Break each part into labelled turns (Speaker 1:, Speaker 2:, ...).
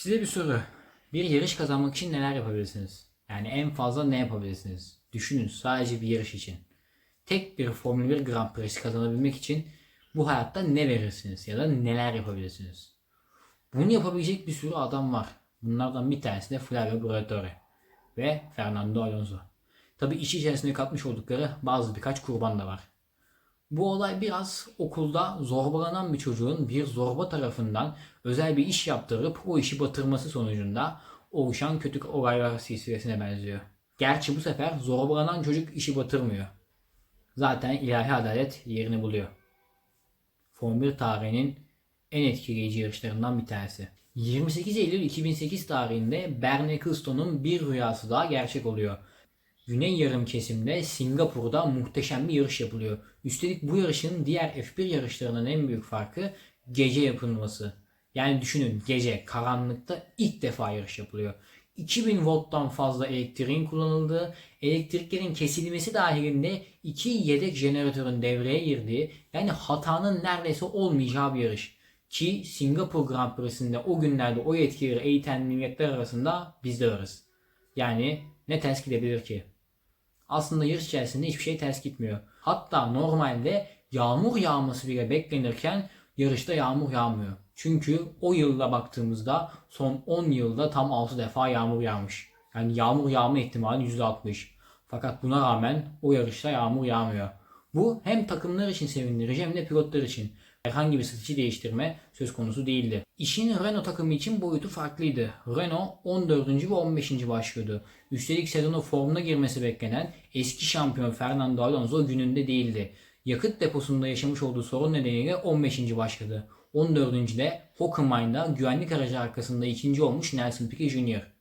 Speaker 1: Size bir soru. Bir yarış kazanmak için neler yapabilirsiniz? Yani en fazla ne yapabilirsiniz? Düşünün sadece bir yarış için. Tek bir Formula 1 Grand Prix'si kazanabilmek için bu hayatta ne verirsiniz ya da neler yapabilirsiniz? Bunu yapabilecek bir sürü adam var. Bunlardan bir tanesi de Flavio Briatore ve Fernando Alonso. Tabi iş içerisinde katmış oldukları bazı birkaç kurban da var. Bu olay biraz okulda zorbalanan bir çocuğun bir zorba tarafından özel bir iş yaptırıp o işi batırması sonucunda oluşan kötü olaylar silsilesine benziyor. Gerçi bu sefer zorbalanan çocuk işi batırmıyor. Zaten ilahi adalet yerini buluyor. Formula 1 tarihinin en etkileyici yarışlarından bir tanesi. 28 Eylül 2008 tarihinde Bernie Ecclestone'un bir rüyası daha gerçek oluyor. Güney yarım kesimde Singapur'da muhteşem bir yarış yapılıyor. Üstelik bu yarışın diğer F1 yarışlarının en büyük farkı gece yapılması. Yani düşünün gece karanlıkta ilk defa yarış yapılıyor. 2000 watttan fazla elektriğin kullanıldığı, elektriklerin kesilmesi dahilinde iki yedek jeneratörün devreye girdiği, yani hatanın neredeyse olmayacağı bir yarış. Ki Singapur Grand Prix'sinde o günlerde o yetkileri eğiten milletler arasında biz de varız. Yani ne ters gidebilir ki? Aslında yarış içerisinde hiçbir şey ters gitmiyor. Hatta normalde yağmur yağması bile beklenirken yarışta yağmur yağmıyor. Çünkü o yılda baktığımızda son 10 yılda tam 6 defa yağmur yağmış. Yani yağmur yağma ihtimali %60. Fakat buna rağmen o yarışta yağmur yağmıyor. Bu hem takımlar için sevindirici hem de pilotlar için. Herhangi bir strateji değiştirme söz konusu değildi. İşin Renault takımı için boyutu farklıydı. Renault 14. ve 15. başlıyordu. Üstelik sezona formuna girmesi beklenen eski şampiyon Fernando Alonso gününde değildi. Yakıt deposunda yaşamış olduğu sorun nedeniyle 15. başladı. 14. de Hockenheim'da güvenlik aracı arkasında ikinci olmuş Nelson Piquet Jr.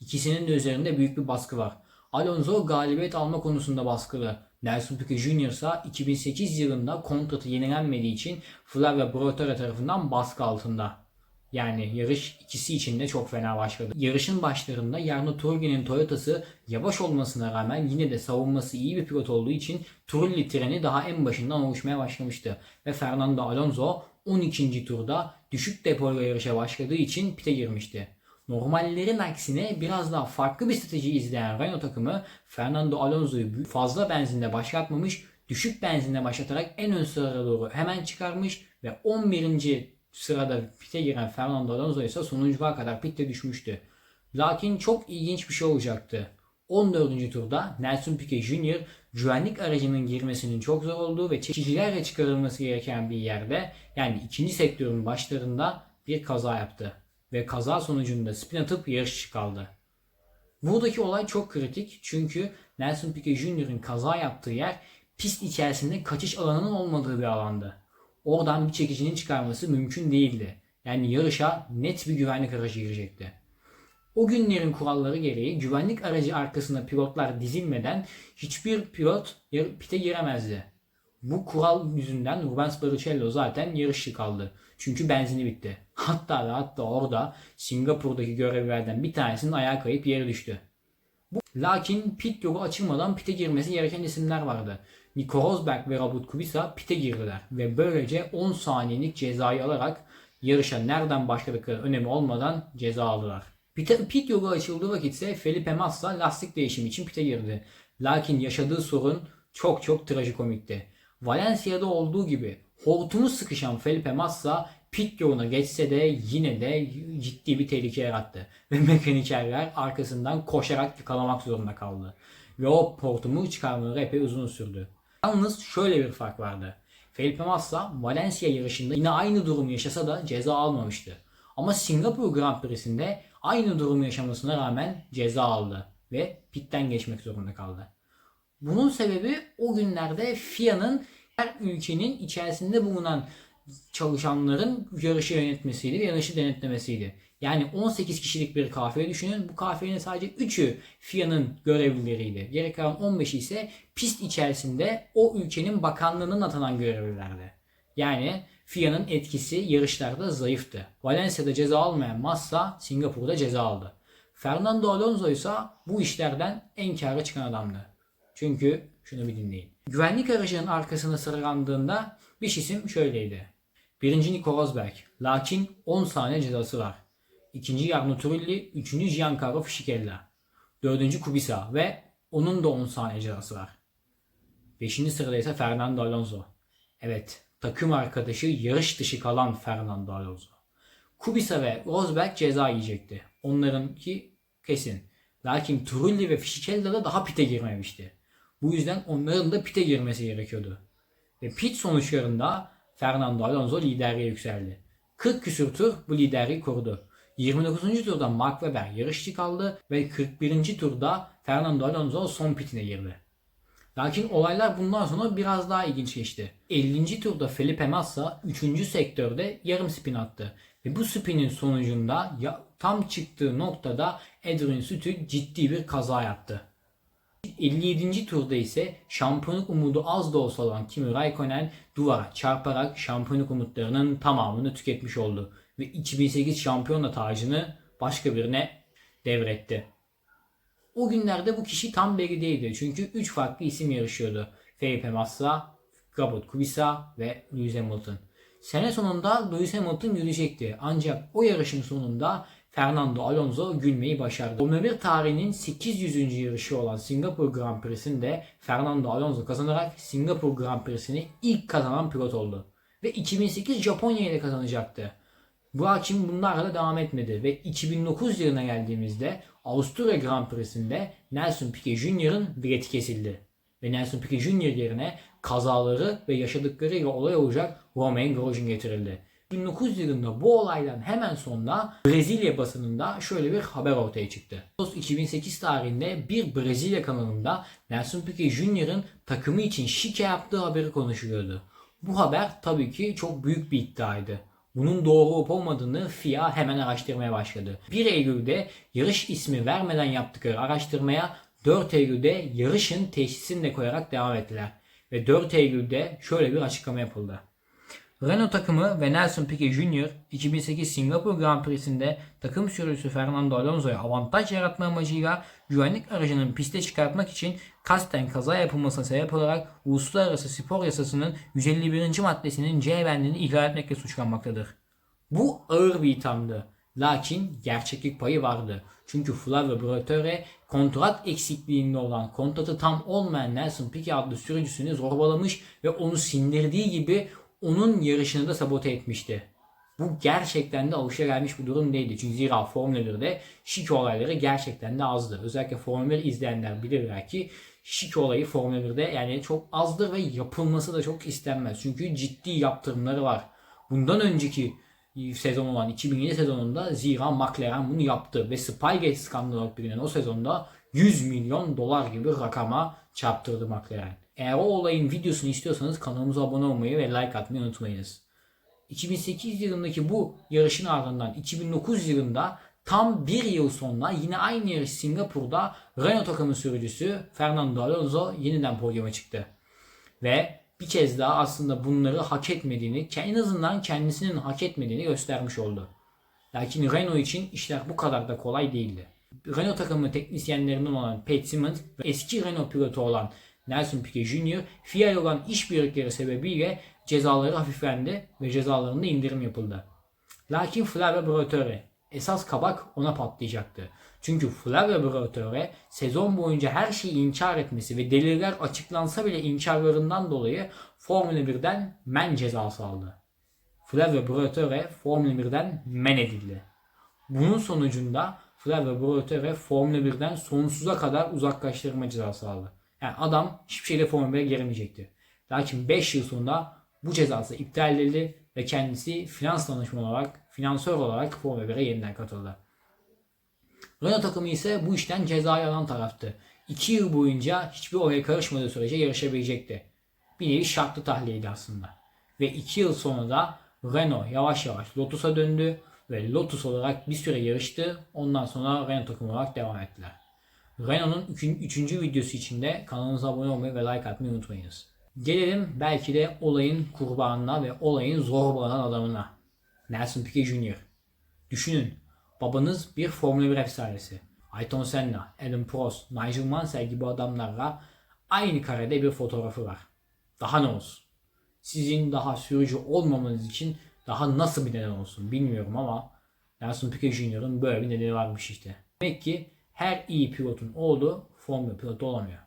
Speaker 1: İkisinin de üzerinde büyük bir baskı var. Alonso galibiyet alma konusunda baskılı. Nelson Piquet Jr. ise 2008 yılında kontratı yenilenmediği için Flavio Briatore tarafından baskı altında. Yani yarış ikisi için de çok fena başladı. Yarışın başlarında Jarno Trulli'nin Toyota'sı yavaş olmasına rağmen yine de savunması iyi bir pilot olduğu için Trulli treni daha en başından oluşmaya başlamıştı. Ve Fernando Alonso 12. turda düşük depoyla yarışa başladığı için pite girmişti. Normallerin aksine biraz daha farklı bir strateji izleyen Renault takımı Fernando Alonso'yu fazla benzinle başlatmamış, düşük benzinle başlatarak en ön sıralara doğru hemen çıkarmış ve 11. sırada pite giren Fernando Alonso ise sonunculuğa kadar pitte düşmüştü. Lakin çok ilginç bir şey olacaktı. 14. turda Nelson Piquet Jr. güvenlik aracının girmesinin çok zor olduğu ve çekicilerle çıkarılması gereken bir yerde yani ikinci sektörün başlarında bir kaza yaptı. Ve kaza sonucunda spin atıp yarış kaldı. Buradaki olay çok kritik çünkü Nelson Piquet Jr.'ın kaza yaptığı yer pist içerisinde kaçış alanının olmadığı bir alandı. Oradan bir çekicinin çıkarması mümkün değildi. Yani yarışa net bir güvenlik aracı girecekti. O günlerin kuralları gereği güvenlik aracı arkasına pilotlar dizilmeden hiçbir pilot pite giremezdi. Bu kural yüzünden Rubens Barrichello zaten yarış dışı kaldı. Çünkü benzini bitti. Hatta ve hatta orada Singapur'daki görevlilerden bir tanesinin ayağı kayıp yere düştü. Bu, lakin pit yolu açılmadan pite girmesi gereken isimler vardı. Nico Rosberg ve Robert Kubica pite girdiler ve böylece 10 saniyelik cezayı alarak yarışa nereden başladıkları önemi olmadan ceza aldılar. Pit, pit yolu açıldığı vakit ise Felipe Massa lastik değişimi için pite girdi. Lakin yaşadığı sorun çok çok trajikomikti. Valencia'da olduğu gibi hortumu sıkışan Felipe Massa pit yoluna geçse de yine de ciddi bir tehlike yarattı. Ve mekanikerler arkasından koşarak yakalamak zorunda kaldı. Ve o hortumu çıkarmaları epey uzun sürdü. Yalnız şöyle bir fark vardı. Felipe Massa Valencia yarışında yine aynı durumu yaşasa da ceza almamıştı. Ama Singapur Grand Prix'sinde aynı durumu yaşamasına rağmen ceza aldı ve pitten geçmek zorunda kaldı. Bunun sebebi o günlerde FIA'nın her ülkenin içerisinde bulunan çalışanların yarışı yönetmesiydi ve yarışı denetlemesiydi. Yani 18 kişilik bir kafeye düşünün. Bu kafenin sadece 3'ü FIA'nın görevlileriydi. Geri kalan 15'i ise pist içerisinde o ülkenin bakanlığının atanan görevlilerdi. Yani FIA'nın etkisi yarışlarda zayıftı. Valencia'da ceza almayan Massa Singapur'da ceza aldı. Fernando Alonso ise bu işlerden en kâra çıkan adamdı. Çünkü şunu bir dinleyin. Güvenlik aracının arkasına sıralandığında bir isim şöyleydi. Birinci Nico Rosberg. Lakin 10 saniye cezası var. ikinci Jarno Trulli, üçüncü Giancarlo Fisichella, dördüncü Kubica ve onun da 10 saniye cezası var. Beşinci sırada ise Fernando Alonso. Evet, takım arkadaşı yarış dışı kalan Fernando Alonso. Kubica ve Rosberg ceza yiyecekti. Onlarınki kesin. Lakin Trulli ve Fisichella da daha pite girmemişti. Bu yüzden onların da pite girmesi gerekiyordu. Ve pit sonuçlarında Fernando Alonso liderliğe yükseldi. 40 küsür tur bu liderliği korudu. 29. turda Mark Webber yarışçı kaldı ve 41. turda Fernando Alonso son pitine girdi. Lakin olaylar bundan sonra biraz daha ilginç geçti. 50. turda Felipe Massa 3. sektörde yarım spin attı. Ve bu spinin sonucunda tam çıktığı noktada Adrian Sutil ciddi bir kaza yaptı. 57. turda ise şampiyonluk umudu az da olsa olan Kimi Raikkonen duvara çarparak şampiyonluk umutlarının tamamını tüketmiş oldu. Ve 2008 şampiyonla tacını başka birine devretti. O günlerde bu kişi tam belli değildi. Çünkü 3 farklı isim yarışıyordu. Felipe Massa, Gabot Kubica ve Lewis Hamilton. Sene sonunda Lewis Hamilton gülecekti. Ancak o yarışın sonunda Fernando Alonso gülmeyi başardı. Formula 1 tarihinin 800. yarışı olan Singapur Grand Prix'sinde Fernando Alonso kazanarak Singapur Grand Prix'sini ilk kazanan pilot oldu. Ve 2008 Japonya ile kazanacaktı. Bu hakim bunlarla da devam etmedi ve 2009 yılına geldiğimizde Avusturya Grand Prix'sinde Nelson Piquet Jr.'ın bileti kesildi. Ve Nelson Piquet Jr. yerine kazaları ve yaşadıklarıyla olay olacak Romain Grosjean getirildi. 2009 yılında bu olaydan hemen sonra Brezilya basınında şöyle bir haber ortaya çıktı. 2008 tarihinde bir Brezilya kanalında Nelson Piquet Jr.'ın takımı için şike yaptığı haberi konuşuluyordu. Bu haber tabii ki çok büyük bir iddiaydı. Bunun doğru olup olmadığını FIA hemen araştırmaya başladı. 1 Eylül'de yarış ismi vermeden yaptıkları araştırmaya 4 Eylül'de yarışın teşhisini de koyarak devam ettiler. Ve 4 Eylül'de şöyle bir açıklama yapıldı. Renault takımı ve Nelson Piquet Jr. 2008 Singapur Grand Prix'sinde takım sürücüsü Fernando Alonso'ya avantaj yaratma amacıyla güvenlik aracının piste çıkartmak için kasten kaza yapılmasına sebep olarak Uluslararası Spor Yasası'nın 151. maddesinin C bendini ihlal etmekle suçlanmaktadır. Bu ağır bir ithamdı. Lakin gerçeklik payı vardı. Çünkü Flavio Briatore kontrat eksikliğinde olan kontratı tam olmayan Nelson Piquet adlı sürücüsünü zorbalamış ve onu sindirdiği gibi onun yarışını da sabote etmişti. Bu gerçekten de alışagelmiş bir durum değildi. Çünkü zira Formula 1'de şike olayları gerçekten de azdı. Özellikle Formula 1 izleyenler bilirler ki şike olayı Formula 1'de yani çok azdır ve yapılması da çok istenmez. Çünkü ciddi yaptırımları var. Bundan önceki sezon olan 2007 sezonunda zira McLaren bunu yaptı ve Spygate skandalı olarak bilinen o sezonda 100 milyon dolar gibi rakama çarptırdı McLaren. Eğer o olayın videosunu istiyorsanız kanalımıza abone olmayı ve like atmayı unutmayınız. 2008 yılındaki bu yarışın ardından 2009 yılında tam bir yıl sonra yine aynı yarış Singapur'da Renault takımı sürücüsü Fernando Alonso yeniden podyuma çıktı. Ve bir kez daha aslında bunları hak etmediğini, en azından kendisinin hak etmediğini göstermiş oldu. Lakin Renault için işler bu kadar da kolay değildi. Renault takımı teknisyenlerinden olan Pat Simmons ve eski Renault pilotu olan Nelson Piquet Jr. FIA ile olan işbirlikleri sebebiyle cezaları hafiflendi ve cezalarında indirim yapıldı. Lakin Flavio Briatore esas kabak ona patlayacaktı. Çünkü Flavio Briatore sezon boyunca her şeyi inkar etmesi ve deliller açıklansa bile inkarlarından dolayı Formula 1'den men cezası aldı. Flavio Briatore Formula 1'den men edildi. Bunun sonucunda Flavio Briatore Formula 1'den sonsuza kadar uzaklaştırma cezası aldı. Yani adam hiçbir şeyle Formula 1'e giremeyecekti. Lakin 5 yıl sonra bu cezası iptal edildi ve kendisi finans danışmanı olarak, finansör olarak Formula 1'e yeniden katıldı. Renault takımı ise bu işten cezayı alan taraftı. 2 yıl boyunca hiçbir olaya karışmadığı sürece yarışabilecekti. Bir nevi şartlı tahliyeydi aslında. Ve 2 yıl sonra da Renault yavaş yavaş Lotus'a döndü ve Lotus olarak bir süre yarıştı. Ondan sonra Renault takımı olarak devam ettiler. Renault'un 3. videosu için de kanalımıza abone olmayı ve like atmayı unutmayınız. Gelelim belki de olayın kurbanına ve olayın zorbalanan adamına. Nelson Piquet Jr. Düşünün, babanız bir Formula 1 efsanesi. Ayrton Senna, Adam Prost, Nigel Mansell gibi adamlarla aynı karede bir fotoğrafı var. Daha ne olsun? Sizin daha sürücü olmamanız için daha nasıl bir neden olsun bilmiyorum ama Nelson Piquet Jr.'ın böyle bir nedeni varmış işte. Demek ki her iyi pilotun oğlu Formula pilot olamıyor.